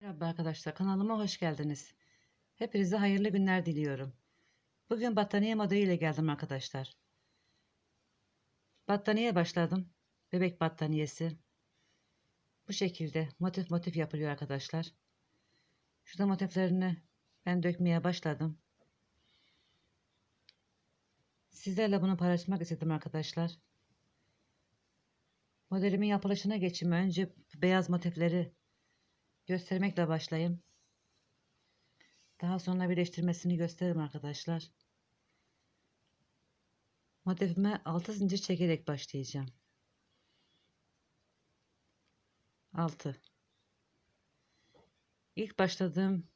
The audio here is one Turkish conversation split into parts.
Merhaba arkadaşlar kanalıma hoş geldiniz. Hepinize hayırlı günler diliyorum. Bugün battaniye modeliyle geldim arkadaşlar. Battaniye başladım. Bebek battaniyesi. Bu şekilde motif motif yapılıyor arkadaşlar. Şurada motiflerini ben dökmeye başladım. Sizlerle bunu paylaşmak istedim arkadaşlar. Modelimin yapılışına geçeyim. Önce beyaz motifleri göstermekle başlayayım. Daha sonra birleştirmesini gösteririm arkadaşlar. Motifime 6 zincir çekerek başlayacağım. 6 İlk başladığım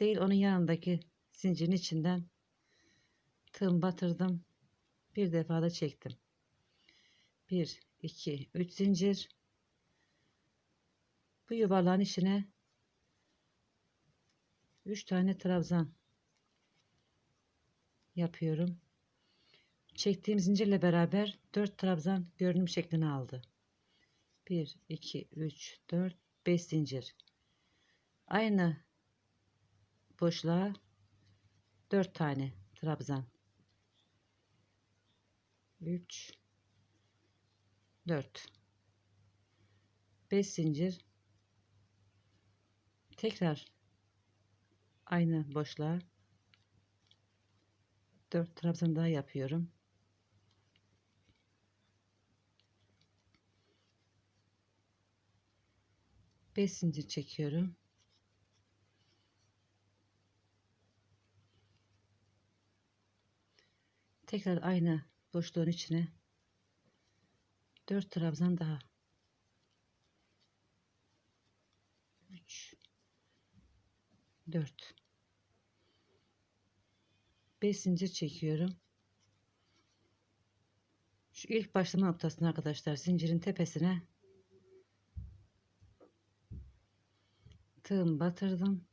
değil onun yanındaki zincirin içinden tığım batırdım. Bir defa da çektim. 1 2 3 zincir bu yuvarlağın içine 3 tane trabzan yapıyorum. Çektiğim zincirle beraber 4 trabzan görünüm şeklini aldı. 1 2 3 4 5 zincir. Aynı boşluğa 4 tane trabzan. 3 4 5 zincir tekrar aynı boşluğa 4 trabzan daha yapıyorum. Beş zincir çekiyorum. Tekrar aynı boşluğun içine 4 trabzan daha 3 4 5 zincir çekiyorum. Şu ilk başlama noktasına arkadaşlar zincirin tepesine tığım batırdım.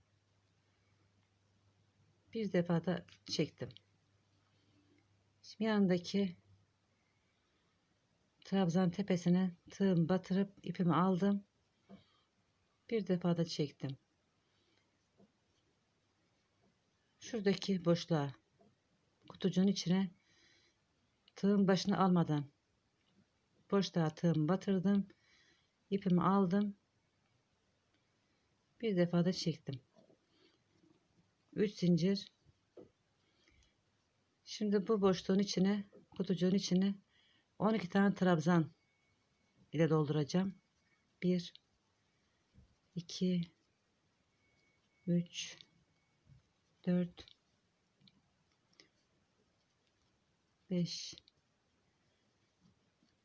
Bir defa da çektim. Şimdi yanındaki trabzan tepesine tığım batırıp ipimi aldım. Bir defa da çektim. Şuradaki boşluğa kutucuğun içine tığın başını almadan boşluğa tığımı batırdım. ipimi aldım. Bir defa da çektim. 3 zincir. Şimdi bu boşluğun içine kutucuğun içine 12 tane trabzan ile dolduracağım. 1 2 3 4 5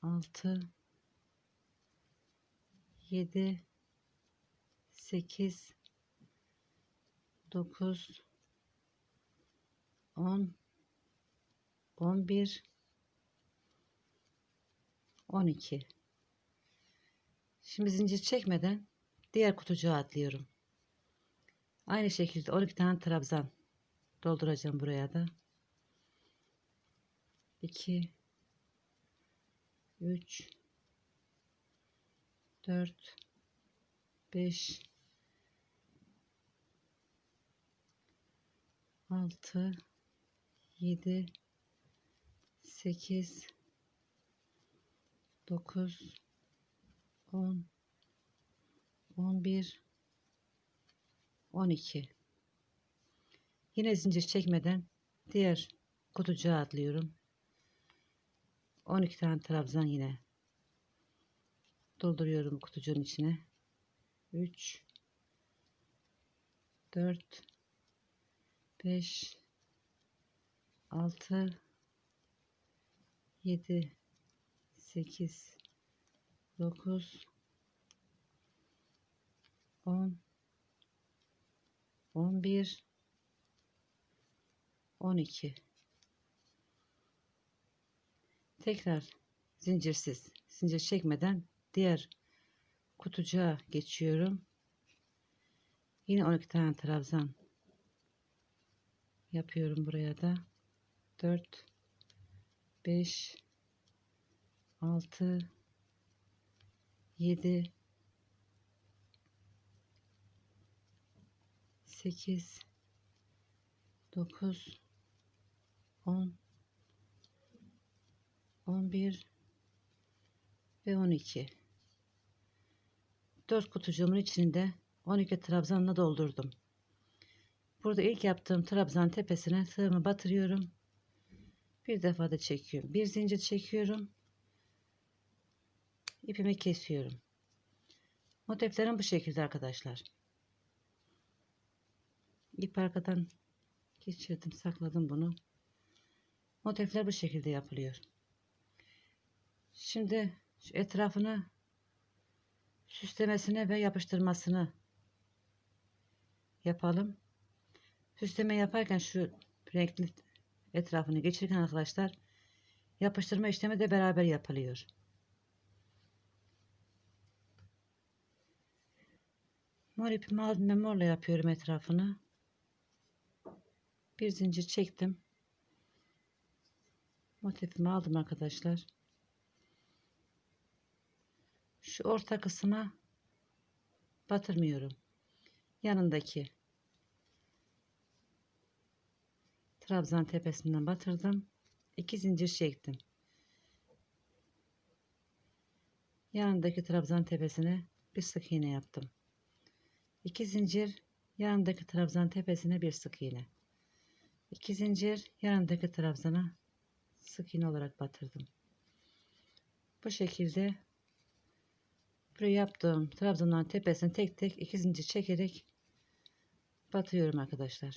6 7 8 9 10 11 12 Şimdi zincir çekmeden diğer kutucuğa atlıyorum. Aynı şekilde 12 tane trabzan dolduracağım buraya da. 2 3 4 5 6 7 8 9 10 11 12 Yine zincir çekmeden diğer kutucuğa atlıyorum. 12 tane trabzan yine dolduruyorum kutucuğun içine. 3 4 5 6 7 8 9 10 11 12 tekrar zincirsiz zincir çekmeden diğer kutucuğa geçiyorum. Yine 12 tane trabzan yapıyorum buraya da. 4 5 6 7 8 9 10 11 ve 12 4 kutucuğumun içinde 12 trabzanla doldurdum. Burada ilk yaptığım trabzan tepesine tığımı batırıyorum. Bir defa da çekiyorum. Bir zincir çekiyorum. İpimi kesiyorum. Motiflerim bu şekilde arkadaşlar. İp arkadan geçirdim, sakladım bunu. Motifler bu şekilde yapılıyor. Şimdi şu etrafını süslemesine ve yapıştırmasını yapalım. Süsleme yaparken şu renkli etrafını geçirirken arkadaşlar yapıştırma işlemi de beraber yapılıyor. Mor ipimi aldım ve morla yapıyorum etrafını. Bir zincir çektim. Motifimi aldım arkadaşlar. Şu orta kısma batırmıyorum. Yanındaki trabzan tepesinden batırdım. İki zincir çektim. Yanındaki trabzan tepesine bir sık iğne yaptım. İki zincir yanındaki trabzan tepesine bir sık iğne. İki zincir yanındaki trabzana sık iğne olarak batırdım. Bu şekilde buraya yaptığım trabzanların tepesine tek tek iki zincir çekerek batıyorum arkadaşlar.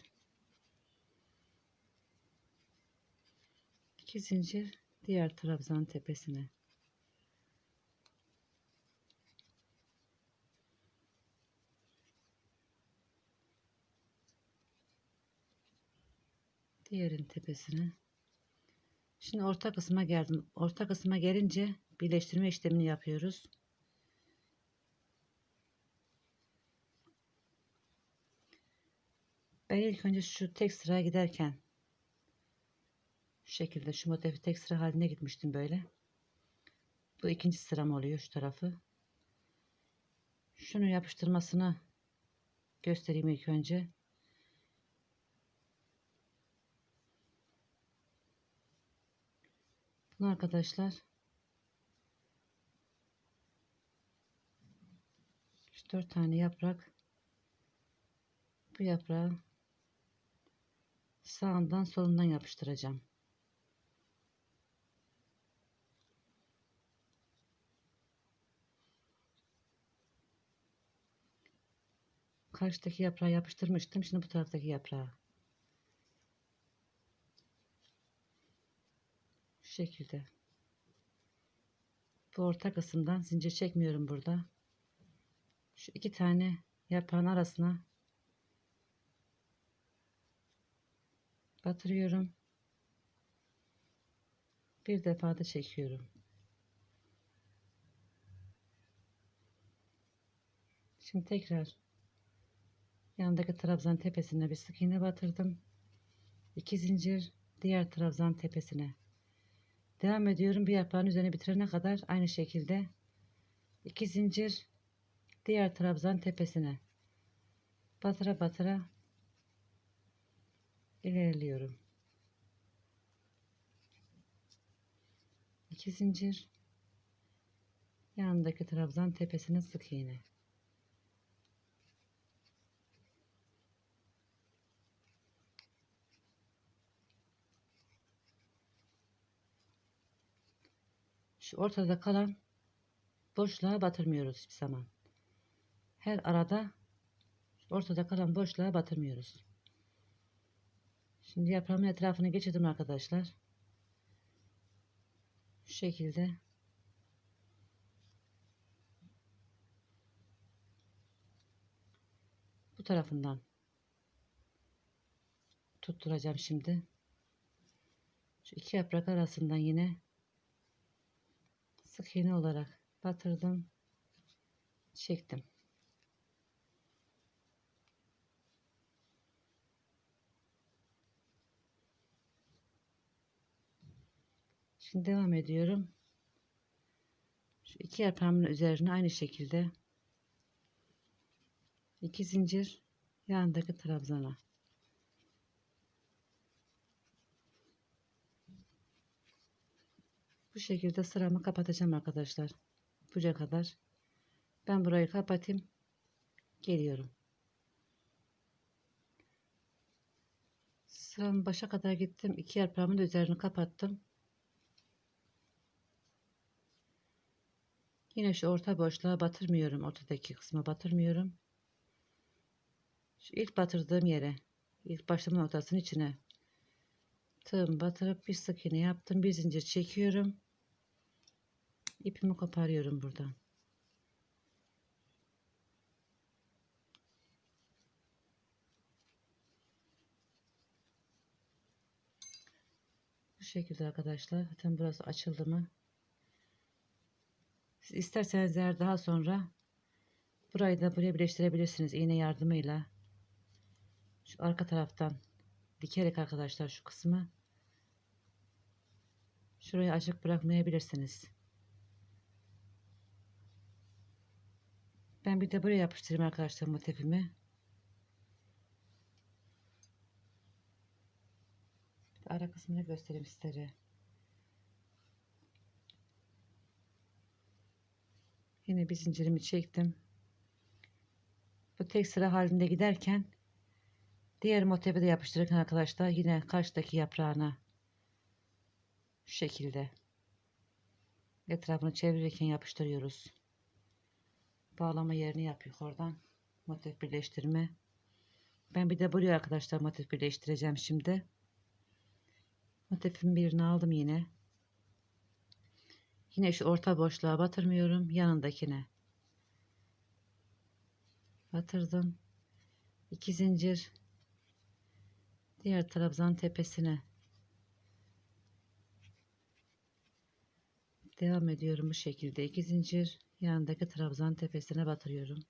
İki zincir diğer trabzan tepesine. Diğerin tepesine. Şimdi orta kısma geldim. Orta kısma gelince birleştirme işlemini yapıyoruz. Ben ilk önce şu tek sıraya giderken şu şekilde şu motifi tek sıra haline gitmiştim böyle. Bu ikinci sıram oluyor şu tarafı. Şunu yapıştırmasını göstereyim ilk önce. Bunu arkadaşlar şu dört tane yaprak bu yaprağı sağından solundan yapıştıracağım. Karşıdaki yaprağı yapıştırmıştım. Şimdi bu taraftaki yaprağı. Şu şekilde. Bu orta kısımdan zincir çekmiyorum burada. Şu iki tane yaprağın arasına batırıyorum. Bir defa da çekiyorum. Şimdi tekrar yanındaki trabzan tepesine bir sık iğne batırdım. İki zincir diğer trabzan tepesine. Devam ediyorum bir yaprağın üzerine bitirene kadar aynı şekilde iki zincir diğer trabzan tepesine batıra batıra ilerliyorum. İki zincir yanındaki trabzan tepesine sık iğne. Ortada kalan boşluğa batırmıyoruz hiçbir zaman. Her arada ortada kalan boşluğa batırmıyoruz. Şimdi yaprağımın etrafını geçirdim arkadaşlar. Şu şekilde bu tarafından tutturacağım şimdi. Şu iki yaprak arasından yine sık iğne olarak batırdım çektim şimdi devam ediyorum şu iki yaprağımın üzerine aynı şekilde iki zincir Yanındaki trabzana. Bu şekilde sıramı kapatacağım arkadaşlar. Buraya kadar. Ben burayı kapatayım. Geliyorum. Sıramın başa kadar gittim. İki yaprağımın da üzerini kapattım. Yine şu orta boşluğa batırmıyorum. Ortadaki kısma batırmıyorum. Şu ilk batırdığım yere, ilk başlama noktasının içine tığım batırıp bir sık iğne yaptım. Bir zincir çekiyorum. İpimi koparıyorum buradan. Bu şekilde arkadaşlar. Zaten burası açıldı mı? Siz isterseniz eğer daha sonra burayı da buraya birleştirebilirsiniz iğne yardımıyla. Şu arka taraftan dikerek arkadaşlar şu kısmı şurayı açık bırakmayabilirsiniz. Ben bir de buraya yapıştırayım arkadaşlar motifimi. Ara kısmını göstereyim sizlere. Yine bir zincirimi çektim. Bu tek sıra halinde giderken diğer motifi de yapıştırırken arkadaşlar yine karşıdaki yaprağına şu şekilde etrafını çevirirken yapıştırıyoruz. Bağlama yerini yapıyor oradan. Motif birleştirme. Ben bir de buraya arkadaşlar motif birleştireceğim şimdi. Motifin birini aldım yine. Yine şu orta boşluğa batırmıyorum. Yanındakine. Batırdım. İki zincir. Diğer trabzan tepesine. Devam ediyorum bu şekilde. iki zincir. Yanındaki trabzan tepesine batırıyorum.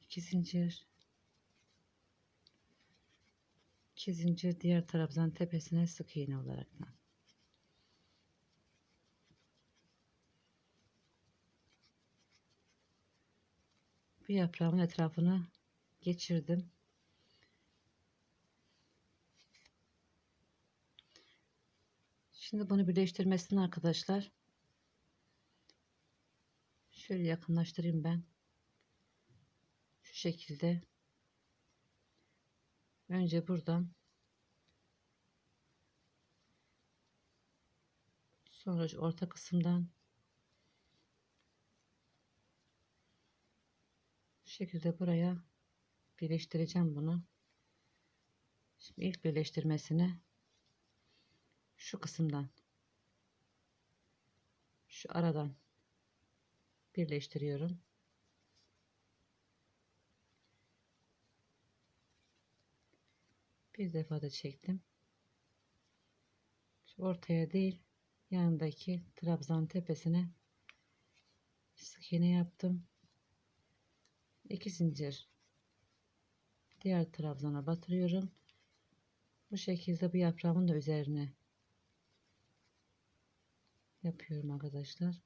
İki zincir. 2 zincir diğer trabzan tepesine sık iğne olaraktan. Bir yaprağımın etrafını geçirdim. Şimdi bunu birleştirmesini arkadaşlar şöyle yakınlaştırayım ben. Şu şekilde Önce buradan sonra orta kısımdan şekilde buraya birleştireceğim bunu. Şimdi ilk birleştirmesini şu kısımdan şu aradan birleştiriyorum. Bir defa da çektim. Şu ortaya değil yanındaki trabzan tepesine sık iğne yaptım. İki zincir diğer trabzana batırıyorum. Bu şekilde bu yaprağımın da üzerine yapıyorum arkadaşlar.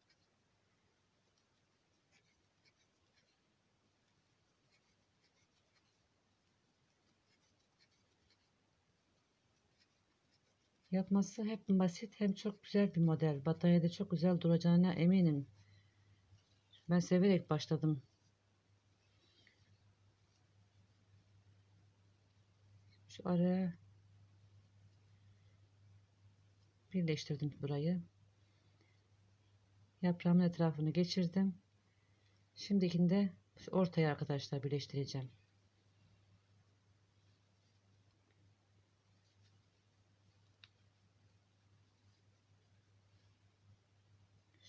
Yapması hep basit hem çok güzel bir model. Bataryada çok güzel duracağına eminim. Ben severek başladım. Şu araya birleştirdim burayı. Yaprağımın etrafını geçirdim. Şimdikinde ortaya arkadaşlar birleştireceğim.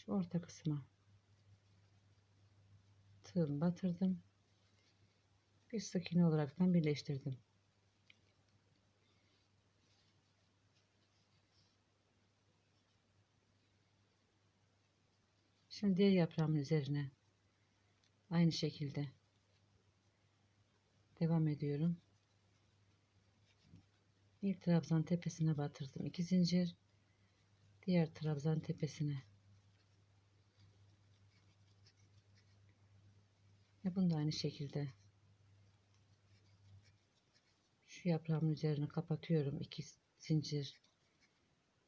şu orta kısma tığım batırdım. Bir sık iğne olaraktan birleştirdim. Şimdi diğer yaprağımın üzerine aynı şekilde devam ediyorum. Bir trabzan tepesine batırdım. iki zincir. Diğer trabzan tepesine. Ve bunu da aynı şekilde şu yaprağımın üzerine kapatıyorum. iki zincir.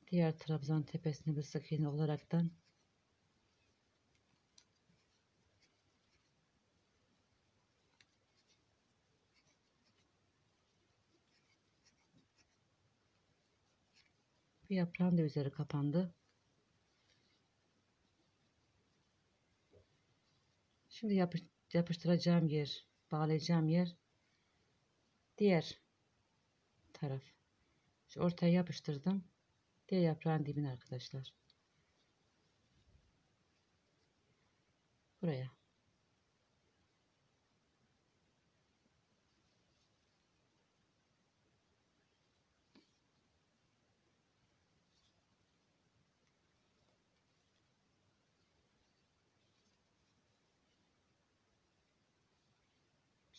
Diğer trabzan tepesine bir sık iğne olaraktan bir yaprağın da üzeri kapandı. Şimdi yapış, yapıştıracağım yer, bağlayacağım yer diğer taraf. Şu ortaya yapıştırdım. Diğer yaprağın dibine arkadaşlar. Buraya.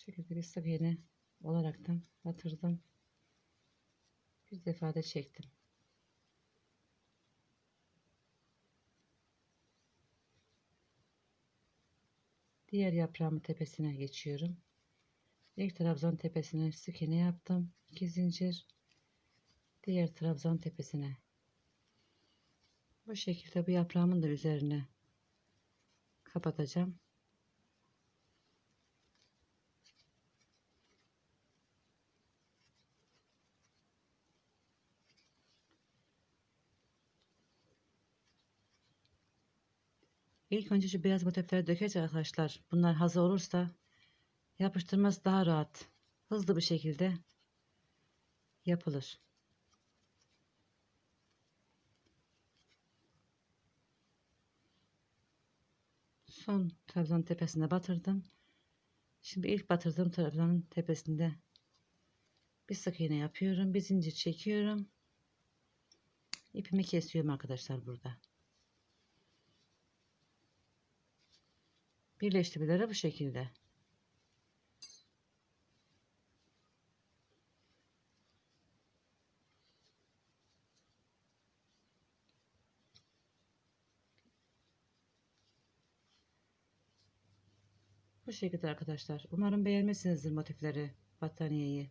Şekilde bir sık iğne olaraktan batırdım. Bir defa da çektim. Diğer yaprağımın tepesine geçiyorum. İlk trabzan tepesine sık iğne yaptım. 2 zincir. Diğer trabzan tepesine. Bu şekilde bu yaprağımın da üzerine kapatacağım. İlk önce şu beyaz motifleri dökeceğiz arkadaşlar. Bunlar hazır olursa yapıştırması daha rahat. Hızlı bir şekilde yapılır. Son trabzanın tepesine batırdım. Şimdi ilk batırdığım trabzanın tepesinde bir sık iğne yapıyorum. Bir zincir çekiyorum. İpimi kesiyorum arkadaşlar burada. Birleştirmeleri bu şekilde. Bu şekilde arkadaşlar. Umarım beğenmişsinizdir motifleri, battaniyeyi.